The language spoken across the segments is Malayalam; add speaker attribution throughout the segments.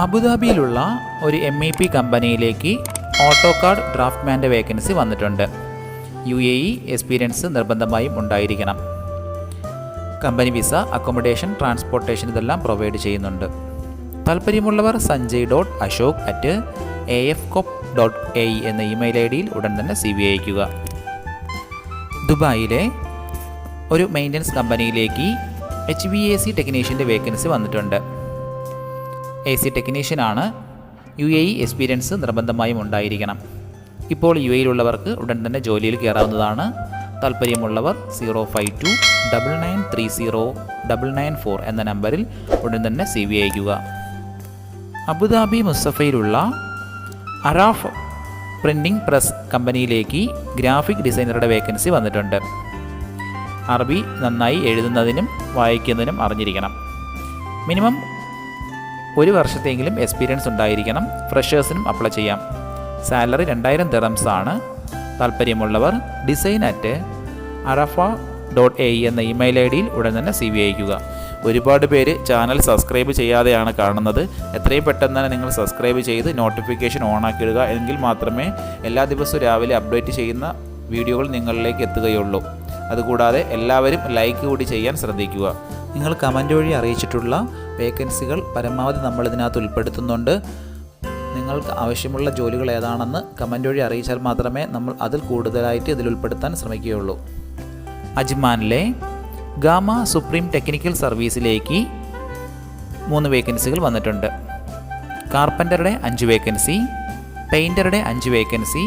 Speaker 1: അബുദാബിയിലുള്ള ഒരു എം ഇ പി കമ്പനിയിലേക്ക് ഓട്ടോ കാർഡ് ഡ്രാഫ്റ്റ്മാന്റെ വേക്കൻസി വന്നിട്ടുണ്ട്. യു എ ഇ എക്സ്പീരിയൻസ് നിർബന്ധമായും ഉണ്ടായിരിക്കണം. കമ്പനി വിസ അക്കോമഡേഷൻ ട്രാൻസ്പോർട്ടേഷൻ ഇതെല്ലാം പ്രൊവൈഡ് ചെയ്യുന്നുണ്ട്. താല്പര്യമുള്ളവർ Sanjay dot Ashok at A F cop dot A എന്ന ഇമെയിൽ ഐ ഡിയിൽ ഉടൻ തന്നെ സി വി അയക്കുക ദുബായിലെ ഒരു മെയിന്റനൻസ് കമ്പനിയിലേക്ക് എച്ച് വി എ സി ടെക്നീഷ്യന്റെ വേക്കൻസി വന്നിട്ടുണ്ട്. എ സി ടെക്നീഷ്യനാണ്. യു എ ഇ എക്സ്പീരിയൻസ് നിർബന്ധമായും ഉണ്ടായിരിക്കണം. ഇപ്പോൾ യു എയിലുള്ളവർക്ക് ഉടൻ തന്നെ ജോലിയിൽ കയറാവുന്നതാണ്. താല്പര്യമുള്ളവർ zero five two double nine three zero double nine four എന്ന നമ്പറിൽ ഉടൻ തന്നെ സി വി അയക്കുക അബുദാബി മുസഫയിലുള്ള അറാഫ് പ്രിന്റിംഗ് പ്രസ് കമ്പനിയിലേക്ക് ഗ്രാഫിക് ഡിസൈനറുടെ വേക്കൻസി വന്നിട്ടുണ്ട്. അറബി നന്നായി എഴുതുന്നതിനും വായിക്കുന്നതിനും അറിഞ്ഞിരിക്കണം. മിനിമം ഒരു വർഷത്തെങ്കിലും എക്സ്പീരിയൻസ് ഉണ്ടായിരിക്കണം. ഫ്രഷേഴ്സിനും അപ്ലൈ ചെയ്യാം. സാലറി രണ്ടായിരം ദിറംസ് ആണ്. താല്പര്യമുള്ളവർ design at Arafa dot A എന്ന ഇമെയിൽ ഐ ഡിയിൽ ഉടൻ തന്നെ സി വി അയക്കുക ഒരുപാട് പേര് ചാനൽ സബ്സ്ക്രൈബ് ചെയ്യാതെയാണ് കാണുന്നത്. എത്രയും പെട്ടെന്ന് തന്നെ നിങ്ങൾ സബ്സ്ക്രൈബ് ചെയ്ത് നോട്ടിഫിക്കേഷൻ ഓൺ ആക്കിയിടുക. എങ്കിൽ മാത്രമേ എല്ലാ ദിവസവും രാവിലെ അപ്ഡേറ്റ് ചെയ്യുന്ന വീഡിയോകൾ നിങ്ങളിലേക്ക് എത്തുകയുള്ളൂ. അതുകൂടാതെ എല്ലാവരും ലൈക്ക് കൂടി ചെയ്യാൻ ശ്രദ്ധിക്കുക.
Speaker 2: നിങ്ങൾ കമന്റ് വഴി അറിയിച്ചിട്ടുള്ള വേക്കൻസികൾ പരമാവധി നമ്മൾ ഇതിനകത്ത് ഉൾപ്പെടുത്തുന്നുണ്ട്. നിങ്ങൾക്ക് ആവശ്യമുള്ള ജോലികൾ ഏതാണെന്ന് കമന്റ് വഴി അറിയിച്ചാൽ മാത്രമേ നമ്മൾ അതിൽ കൂടുതലായിട്ട് ഇതിൽ ഉൾപ്പെടുത്താൻ ശ്രമിക്കുകയുള്ളൂ.
Speaker 1: അജ്മാനിലെ ഗാമ സുപ്രീം ടെക്നിക്കൽ സർവീസിലേക്ക് മൂന്ന് വേക്കൻസികൾ വന്നിട്ടുണ്ട്. കാർപ്പന്ററുടെ അഞ്ച് വേക്കൻസി പെയിന്ററുടെ അഞ്ച് വേക്കൻസി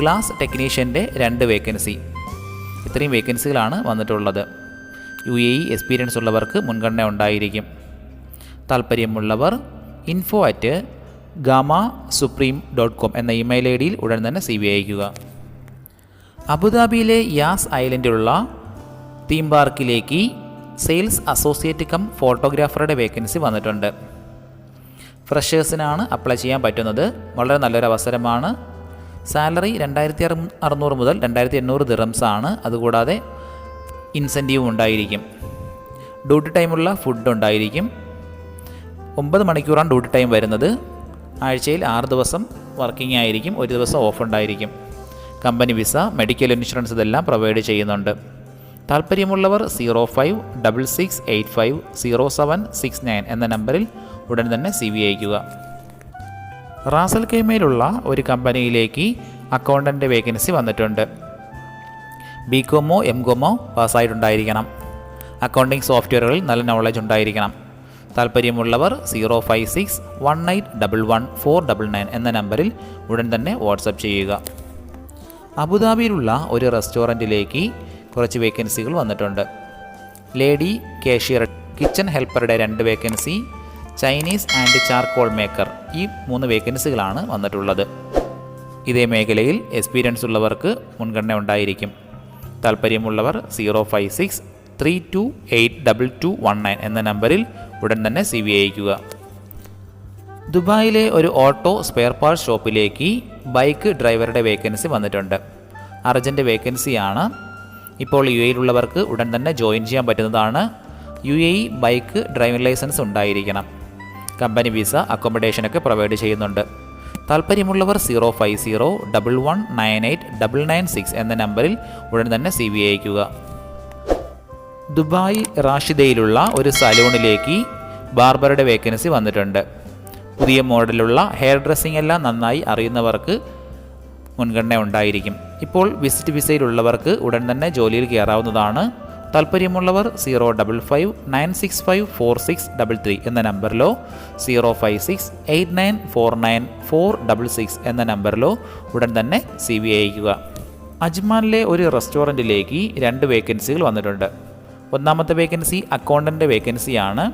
Speaker 1: ഗ്ലാസ് ടെക്നീഷ്യന്റെ രണ്ട് വേക്കൻസി ഇത്രയും വേക്കൻസികളാണ് വന്നിട്ടുള്ളത്. യു എ ഇ എക്സ്പീരിയൻസ് ഉള്ളവർക്ക് മുൻഗണന ഉണ്ടായിരിക്കും. താല്പര്യമുള്ളവർ info at gama supreme dot com എന്ന ഇമെയിൽ ഐ ഡിയിൽ ഉടൻ തന്നെ സി വി അയക്കുക അബുദാബിയിലെ യാസ് ഐലൻഡിലുള്ള തീം പാർക്കിലേക്ക് സെയിൽസ് അസോസിയേറ്റ് കം ഫോട്ടോഗ്രാഫറുടെ വേക്കൻസി വന്നിട്ടുണ്ട്. ഫ്രഷേഴ്സിനാണ് അപ്ലൈ ചെയ്യാൻ പറ്റുന്നത്. വളരെ നല്ലൊരു അവസരമാണ് സാലറി രണ്ടായിരത്തി അറു അറുന്നൂറ് മുതൽ രണ്ടായിരത്തി എണ്ണൂറ് ദിറംസ് ആണ് അതുകൂടാതെ ഇൻസെന്റീവും ഉണ്ടായിരിക്കും. ഡ്യൂട്ടി ടൈമുള്ള ഫുഡ് ഉണ്ടായിരിക്കും. ഒമ്പത് മണിക്കൂറാണ് ഡ്യൂട്ടി ടൈം വരുന്നത്. ആഴ്ചയിൽ ആറ് ദിവസം വർക്കിംഗ് ആയിരിക്കും ഒരു ദിവസം ഓഫ് ഉണ്ടായിരിക്കും. കമ്പനി വിസ മെഡിക്കൽ ഇൻഷുറൻസ് ഇതെല്ലാം പ്രൊവൈഡ് ചെയ്യുന്നുണ്ട്. താല്പര്യമുള്ളവർ zero five double six eight five zero seven six nine എന്ന നമ്പറിൽ ഉടൻ തന്നെ സി വി അയക്കുക റാസൽ കെയ്മയിലുള്ള ഒരു കമ്പനിയിലേക്ക് അക്കൗണ്ടന്റ് വേക്കൻസി വന്നിട്ടുണ്ട്. ബി കോമോ എം കോമോ പാസ്സായിട്ടുണ്ടായിരിക്കണം. അക്കൗണ്ടിംഗ് സോഫ്റ്റ്വെയറുകളിൽ നല്ല നോളജ് ഉണ്ടായിരിക്കണം. താല്പര്യമുള്ളവർ zero five six one eight double one four double nine എന്ന നമ്പറിൽ ഉടൻ തന്നെ വാട്സപ്പ് ചെയ്യുക. അബുദാബിയിലുള്ള ഒരു റെസ്റ്റോറന്റിലേക്ക് കുറച്ച് വേക്കൻസികൾ വന്നിട്ടുണ്ട്. ലേഡി കാഷ്യർ കിച്ചൺ ഹെൽപ്പറുടെ രണ്ട് vacancy Chinese and charcoal maker ഈ മൂന്ന് വേക്കൻസികളാണ് വന്നിട്ടുള്ളത്. ഇതേ മേഖലയിൽ എക്സ്പീരിയൻസ് ഉള്ളവർക്ക് മുൻഗണന ഉണ്ടായിരിക്കും. താല്പര്യമുള്ളവർ zero five six three two eight double two one nine എന്ന നമ്പറിൽ ഉടൻ തന്നെ സി വി അയക്കുക ദുബായിലെ ഒരു ഓട്ടോ സ്പെയർ പാർട്സ് ഷോപ്പിലേക്ക് ബൈക്ക് ഡ്രൈവറുടെ വേക്കൻസി വന്നിട്ടുണ്ട്. അർജന്റ് വേക്കൻസിയാണ്. ഇപ്പോൾ യു എയിലുള്ളവർക്ക് ഉടൻ തന്നെ ജോയിൻ ചെയ്യാൻ പറ്റുന്നതാണ്. U A bike driving licence ഉണ്ടായിരിക്കണം. കമ്പനി വിസ അക്കോമഡേഷനൊക്കെ പ്രൊവൈഡ് ചെയ്യുന്നുണ്ട്. താല്പര്യമുള്ളവർ zero five zero double one nine eight double nine six എന്ന നമ്പറിൽ ഉടൻ തന്നെ സി വി അയക്കുക ദുബായ് റാഷിദയിലുള്ള ഒരു സലൂണിലേക്ക് ബാർബറുടെ വേക്കൻസി വന്നിട്ടുണ്ട്. പുതിയ മോഡലുള്ള ഹെയർ ഡ്രസ്സിംഗ് എല്ലാം നന്നായി അറിയുന്നവർക്ക് മുൻഗണന ഉണ്ടായിരിക്കും. ഇപ്പോൾ വിസിറ്റ് വിസയിലുള്ളവർക്ക് ഉടൻ തന്നെ ജോലിയിൽ കയറാവുന്നതാണ് താല്പര്യമുള്ളവർ zero double five nine six five four six double three എന്ന നമ്പറിലോ zero five six eight nine four nine four double six എന്ന നമ്പറിലോ ഉടൻ തന്നെ സി വി അയക്കുക അജ്മാനിലെ ഒരു റെസ്റ്റോറന്റിലേക്ക് രണ്ട് വേക്കൻസികൾ വന്നിട്ടുണ്ട്. ഒന്നാമത്തെ വേക്കൻസി അക്കൗണ്ടന്റ് വേക്കൻസിയാണ്.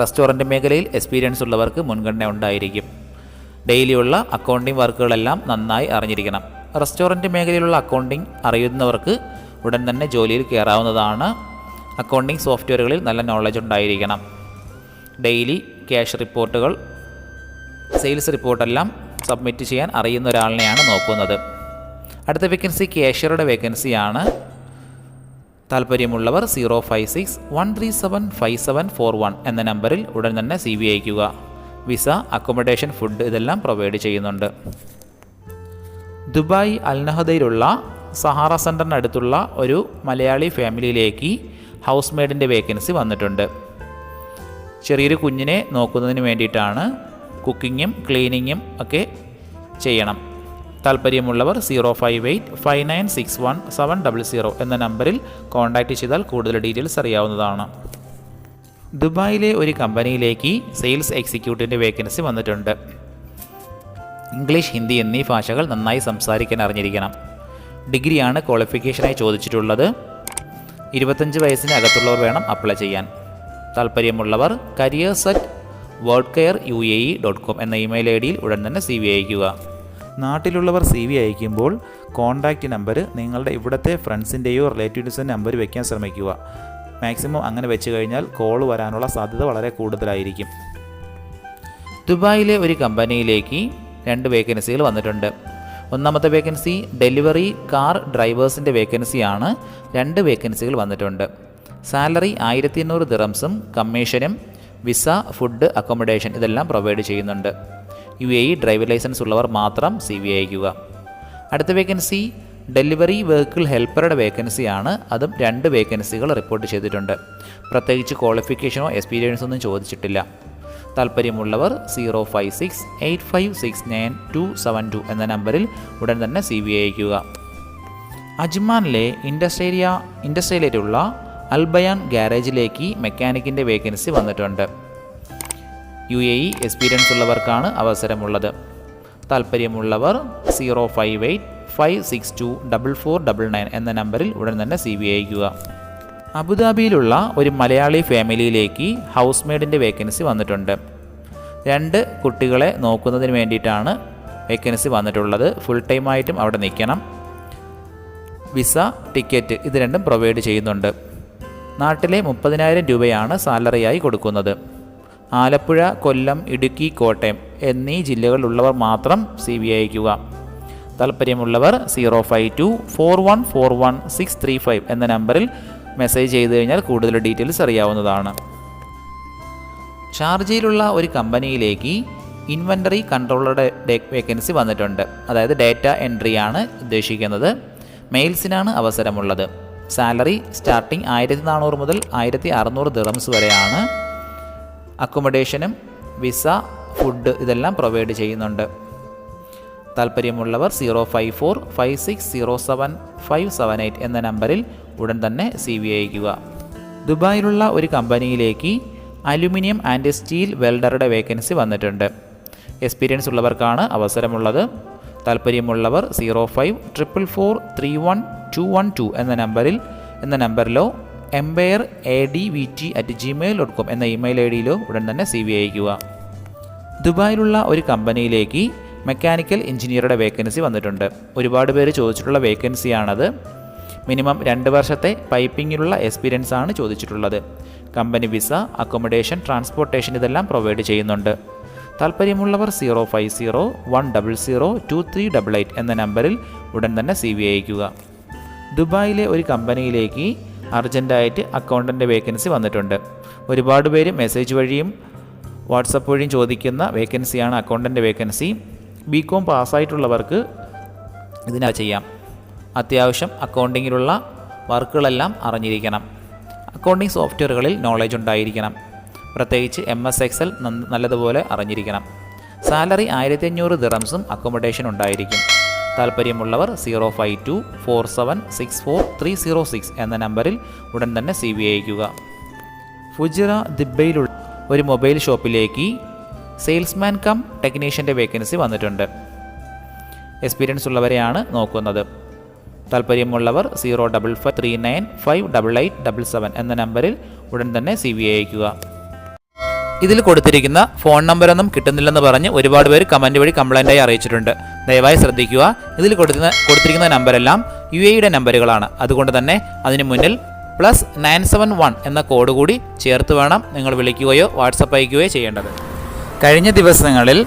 Speaker 1: റെസ്റ്റോറന്റ് മേഖലയിൽ എക്സ്പീരിയൻസ് ഉള്ളവർക്ക് മുൻഗണന ഉണ്ടായിരിക്കും. ഡെയിലിയുള്ള അക്കൗണ്ടിംഗ് വർക്കുകളെല്ലാം നന്നായി അറിഞ്ഞിരിക്കണം. റെസ്റ്റോറന്റ് മേഖലയിലുള്ള അക്കൗണ്ടിംഗ് അറിയുന്നവർക്ക് ഉടൻ തന്നെ ജോലിയിൽ കയറാവുന്നതാണ്. അക്കൗണ്ടിംഗ് സോഫ്റ്റ്വെയറുകളിൽ നല്ല നോളജ് ഉണ്ടായിരിക്കണം. ഡെയിലി ക്യാഷ് റിപ്പോർട്ടുകൾ സെയിൽസ് റിപ്പോർട്ടെല്ലാം സബ്മിറ്റ് ചെയ്യാൻ അറിയുന്ന ഒരാളിനെയാണ് നോക്കുന്നത്. അടുത്ത വേക്കൻസി ക്യാഷ്യറുടെ വേക്കൻസിയാണ് താല്പര്യമുള്ളവർ zero five six one three seven five seven four one എന്ന നമ്പറിൽ ഉടൻ തന്നെ സി വി അയക്കുക വിസ അക്കോമഡേഷൻ ഫുഡ് ഇതെല്ലാം പ്രൊവൈഡ് ചെയ്യുന്നുണ്ട്. ദുബായ് അൽനഹദയിലുള്ള സഹാറ സെന്ററിനടുത്തുള്ള ഒരു മലയാളി ഫാമിലിയിലേക്ക് ഹൗസ് മെയ്ഡിന്റെ വേക്കൻസി വന്നിട്ടുണ്ട്. ചെറിയൊരു കുഞ്ഞിനെ നോക്കുന്നതിന് വേണ്ടിയിട്ടാണ് കുക്കിങ്ങും ക്ലീനിങ്ങും ഒക്കെ ചെയ്യണം. താല്പര്യമുള്ളവർ zero five eight five nine six one seven double zero എന്ന നമ്പറിൽ കോൺടാക്റ്റ് ചെയ്താൽ കൂടുതൽ ഡീറ്റെയിൽസ് അറിയാവുന്നതാണ്. ദുബായിലെ ഒരു കമ്പനിയിലേക്ക് സെയിൽസ് എക്സിക്യൂട്ടീവിന്റെ വേക്കൻസി വന്നിട്ടുണ്ട്. ഇംഗ്ലീഷ് ഹിന്ദി എന്നീ ഭാഷകൾ നന്നായി സംസാരിക്കാൻ അറിഞ്ഞിരിക്കണം. ഡിഗ്രിയാണ് ക്വാളിഫിക്കേഷനായി ചോദിച്ചിട്ടുള്ളത്. ഇരുപത്തഞ്ച് വയസ്സിനകത്തുള്ളവർ വേണം അപ്ലൈ ചെയ്യാൻ. താല്പര്യമുള്ളവർ careers at word care U A E dot com എന്ന ഇമെയിൽ ഐ ഡിയിൽ ഉടൻ തന്നെ സി വി അയക്കുക
Speaker 2: നാട്ടിലുള്ളവർ സി വി അയക്കുമ്പോൾ കോൺടാക്റ്റ് നമ്പർ നിങ്ങളുടെ ഇവിടുത്തെ ഫ്രണ്ട്സിന്റെയോ റിലേറ്റീവ്സിന്റെ നമ്പർ വയ്ക്കാൻ ശ്രമിക്കുക. മാക്സിമം അങ്ങനെ വെച്ച് കഴിഞ്ഞാൽ കോൾ വരാനുള്ള സാധ്യത വളരെ കൂടുതലായിരിക്കും.
Speaker 1: ദുബായിലെ ഒരു കമ്പനിയിലേക്ക് രണ്ട് വേക്കൻസികൾ വന്നിട്ടുണ്ട്. ഒന്നാമത്തെ വേക്കൻസി ഡെലിവറി കാർ ഡ്രൈവേഴ്സിന്റെ വേക്കൻസിയാണ്. രണ്ട് വേക്കൻസികൾ വന്നിട്ടുണ്ട്. സാലറി ആയിരത്തി എണ്ണൂറ് ദിറംസും കമ്മീഷനും വിസ ഫുഡ് അക്കോമഡേഷൻ ഇതെല്ലാം പ്രൊവൈഡ് ചെയ്യുന്നുണ്ട്. U A E driver licence ഉള്ളവർ മാത്രം സി വി അയക്കുക അടുത്ത വേക്കൻസി ഡെലിവറി വെഹിക്കിൾ ഹെൽപ്പറുടെ വേക്കൻസിയാണ്. അതും രണ്ട് വേക്കൻസികൾ റിപ്പോർട്ട് ചെയ്തിട്ടുണ്ട്. പ്രത്യേകിച്ച് ക്വാളിഫിക്കേഷനോ എക്സ്പീരിയൻസോ ഒന്നും ചോദിച്ചിട്ടില്ല. താല്പര്യമുള്ളവർ zero five six eight five six nine two seven two എന്ന നമ്പറിൽ ഉടൻ തന്നെ സി വി അയക്കുക അജ്മാനിലെ ഇൻഡസ്ട്രേലിയ ഇൻഡസ്ട്രിയിലേറ്റുള്ള അൽബയാൻ ഗാരേജിലേക്ക് മെക്കാനിക്കിന്റെ വേക്കൻസി വന്നിട്ടുണ്ട്. യു എ ഇ എക്സ്പീരിയൻസ് ഉള്ളവർക്കാണ് അവസരമുള്ളത്. താല്പര്യമുള്ളവർ zero five eight five six two double four double nine എന്ന നമ്പറിൽ ഉടൻ തന്നെ സി ബി അയക്കുക അബുദാബിയിലുള്ള ഒരു മലയാളി ഫാമിലിയിലേക്ക് ഹൗസ് മെയ്ഡിന്റെ വേക്കൻസി വന്നിട്ടുണ്ട്. രണ്ട് കുട്ടികളെ നോക്കുന്നതിന് വേണ്ടിയിട്ടാണ് വേക്കൻസി വന്നിട്ടുള്ളത്. ഫുൾ ടൈമായിട്ടും അവിടെ നിൽക്കണം. വിസ ടിക്കറ്റ് ഇത് രണ്ടും പ്രൊവൈഡ് ചെയ്യുന്നുണ്ട്. നാട്ടിലെ മുപ്പതിനായിരം രൂപയാണ് സാലറിയായി കൊടുക്കുന്നത്. ആലപ്പുഴ കൊല്ലം ഇടുക്കി കോട്ടയം എന്നീ ജില്ലകളിലുള്ളവർ മാത്രം സി വി അയക്കുക താല്പര്യമുള്ളവർ zero five two four one four one six three five എന്ന നമ്പറിൽ മെസ്സേജ് ചെയ്ത് കഴിഞ്ഞാൽ കൂടുതൽ ഡീറ്റെയിൽസ് അറിയാവുന്നതാണ്. ഷാർജയിലുള്ള ഒരു കമ്പനിയിലേക്ക് ഇൻവെന്ററി കൺട്രോളറുടെ വേക്കൻസി വന്നിട്ടുണ്ട്. അതായത് ഡേറ്റ എൻട്രിയാണ് ഉദ്ദേശിക്കുന്നത്. മെയിൽസിനാണ് അവസരമുള്ളത്. സാലറി സ്റ്റാർട്ടിംഗ് ആയിരത്തി നാനൂറ് മുതൽ ആയിരത്തി അറുന്നൂറ് ദിറംസ് വരെയാണ്. അക്കോമഡേഷനും വിസ ഫുഡ് ഇതെല്ലാം പ്രൊവൈഡ് ചെയ്യുന്നുണ്ട്. താല്പര്യമുള്ളവർ zero five four five six zero seven five seven eight എന്ന നമ്പറിൽ ഉടൻ തന്നെ സി വി അയക്കുക. ദുബായിലുള്ള ഒരു കമ്പനിയിലേക്ക് അലുമിനിയം ആൻഡ് സ്റ്റീൽ വെൽഡറുടെ വേക്കൻസി വന്നിട്ടുണ്ട്. എക്സ്പീരിയൻസ് ഉള്ളവർക്കാണ് അവസരമുള്ളത്. താല്പര്യമുള്ളവർ zero five triple four three one two one two എന്ന നമ്പറിൽ എന്ന നമ്പറിലോ empire A D V T at Gmail dot com എന്ന ഇമെയിൽ ഐ ഡിയിലോ ഉടൻ തന്നെ സി വി അയക്കുക. ദുബായിലുള്ള ഒരു കമ്പനിയിലേക്ക് മെക്കാനിക്കൽ എഞ്ചിനീയറുടെ വേക്കൻസി വന്നിട്ടുണ്ട്. ഒരുപാട് പേര് ചോദിച്ചിട്ടുള്ള വേക്കൻസിയാണത്. മിനിമം രണ്ട് വർഷത്തെ പൈപ്പിങ്ങിലുള്ള എക്സ്പീരിയൻസ് ആണ് ചോദിച്ചിട്ടുള്ളത്. കമ്പനി വിസ അക്കോമഡേഷൻ ട്രാൻസ്പോർട്ടേഷൻ ഇതെല്ലാം പ്രൊവൈഡ് ചെയ്യുന്നുണ്ട്. താല്പര്യമുള്ളവർ zero five zero one double zero two three double eight എന്ന നമ്പറിൽ ഉടൻ തന്നെ സി വി അയക്കുക ദുബായിലെ ഒരു കമ്പനിയിലേക്ക് അർജന്റായിട്ട് അക്കൗണ്ടന്റ് വേക്കൻസി വന്നിട്ടുണ്ട്. ഒരുപാട് പേര് മെസ്സേജ് വഴിയും വാട്സപ്പ് വഴിയും ചോദിക്കുന്ന വേക്കൻസിയാണ് അക്കൗണ്ടന്റ് വേക്കൻസി. ബി കോം പാസ്സായിട്ടുള്ളവർക്ക് ഇതിനാ ചെയ്യാം. അത്യാവശ്യം അക്കൗണ്ടിങ്ങിലുള്ള വർക്കുകളെല്ലാം അറിഞ്ഞിരിക്കണം. അക്കൗണ്ടിങ് സോഫ്റ്റ്വെയറുകളിൽ നോളേജ് ഉണ്ടായിരിക്കണം. പ്രത്യേകിച്ച് എം എസ് എക്സൽ നല്ലതുപോലെ അറിഞ്ഞിരിക്കണം. സാലറി ആയിരത്തി അഞ്ഞൂറ് ദിറംസും അക്കോമഡേഷൻ ഉണ്ടായിരിക്കും. താല്പര്യമുള്ളവർ zero five two four seven six four three zero six എന്ന നമ്പറിൽ ഉടൻ തന്നെ സി വി അയക്കുക ഫുജിറ ദിബയിലുള്ള ഒരു മൊബൈൽ ഷോപ്പിലേക്ക് സെയിൽസ്മാൻ കം ടെക്നീഷ്യന്റെ വേക്കൻസി വന്നിട്ടുണ്ട്. എക്സ്പീരിയൻസ് ഉള്ളവരെയാണ് നോക്കുന്നത്. താല്പര്യമുള്ളവർ zero double five three nine five double eight double seven എന്ന നമ്പറിൽ ഉടൻ തന്നെ സി വി അയക്കുക ഇതിൽ കൊടുത്തിരിക്കുന്ന ഫോൺ നമ്പറൊന്നും കിട്ടുന്നില്ലെന്ന് പറഞ്ഞ് ഒരുപാട് പേര് കമന്റ് വഴി കംപ്ലൈന്റായി അറിയിച്ചിട്ടുണ്ട്. ദയവായി ശ്രദ്ധിക്കുക. ഇതിൽ കൊടുക്കുന്ന കൊടുത്തിരിക്കുന്ന നമ്പരെല്ലാം യു എയുടെ നമ്പറുകളാണ്. അതുകൊണ്ട് തന്നെ അതിന് മുന്നിൽ പ്ലസ് നയൻ സെവൻ വൺ എന്ന കോഡ് കൂടി ചേർത്ത് വേണം നിങ്ങൾ വിളിക്കുകയോ വാട്സപ്പ് അയക്കുകയോ ചെയ്യേണ്ടത്. കഴിഞ്ഞ ദിവസങ്ങളിൽ